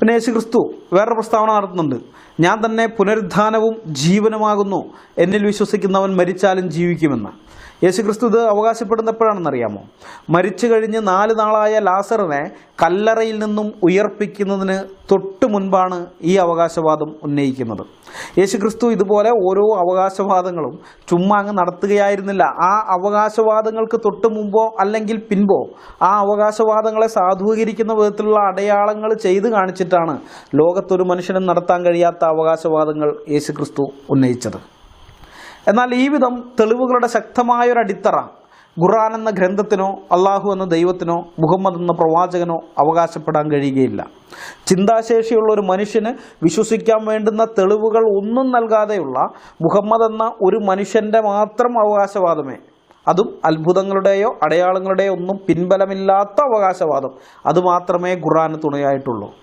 പിന്നെ യേശു ക്രിസ്തു വേറൊരു പ്രസ്താവന നടത്തുന്നുണ്ട്. ഞാൻ തന്നെ പുനരുദ്ധാനവും ജീവനുമാകുന്നു. എന്നിൽ വിശ്വസിക്കുന്നവൻ മരിച്ചാലും ജീവിക്കുമെന്ന്. യേശു ക്രിസ്തു ഇത് അവകാശപ്പെടുന്നപ്പോഴാണെന്നറിയാമോ? മരിച്ചു കഴിഞ്ഞ് നാല് നാളായ ലാസറിനെ കല്ലറയിൽ നിന്നും ഉയർപ്പിക്കുന്നതിന് തൊട്ടു മുൻപാണ് ഈ അവകാശവാദം ഉന്നയിക്കുന്നത്. യേശു ക്രിസ്തു ഇതുപോലെ ഓരോ അവകാശവാദങ്ങളും ചുമ്മാ അങ്ങ് നടത്തുകയായിരുന്നില്ല. ആ അവകാശവാദങ്ങൾക്ക് തൊട്ട് മുമ്പോ അല്ലെങ്കിൽ പിൻപോ ആ അവകാശവാദങ്ങളെ സാധൂകരിക്കുന്ന വിധത്തിലുള്ള അടയാളങ്ങൾ ചെയ്തു കാണിച്ചിട്ടാണ് ലോകത്തൊരു മനുഷ്യനും നടത്താൻ കഴിയാത്ത അവകാശവാദങ്ങൾ യേശു ക്രിസ്തു ഉന്നയിച്ചത്. എന്നാൽ ഈ വിധം തെളിവുകളുടെ ശക്തമായൊരു അടിത്തറ ഖുർആൻ എന്ന ഗ്രന്ഥത്തിനോ അള്ളാഹു എന്ന ദൈവത്തിനോ മുഹമ്മദ് എന്ന പ്രവാചകനോ അവകാശപ്പെടാൻ കഴിയുകയില്ല. ചിന്താശേഷിയുള്ള ഒരു മനുഷ്യന് വിശ്വസിക്കാൻ വേണ്ടുന്ന തെളിവുകൾ ഒന്നും നൽകാതെയുള്ള മുഹമ്മദ് എന്ന ഒരു മനുഷ്യന്റെ മാത്രം അവകാശവാദമേ. അതും അത്ഭുതങ്ങളുടെയോ അടയാളങ്ങളുടെയോ ഒന്നും പിൻബലമില്ലാത്ത അവകാശവാദം. അതുമാത്രമേ ഖുർആന് തുണയായിട്ടുള്ളൂ.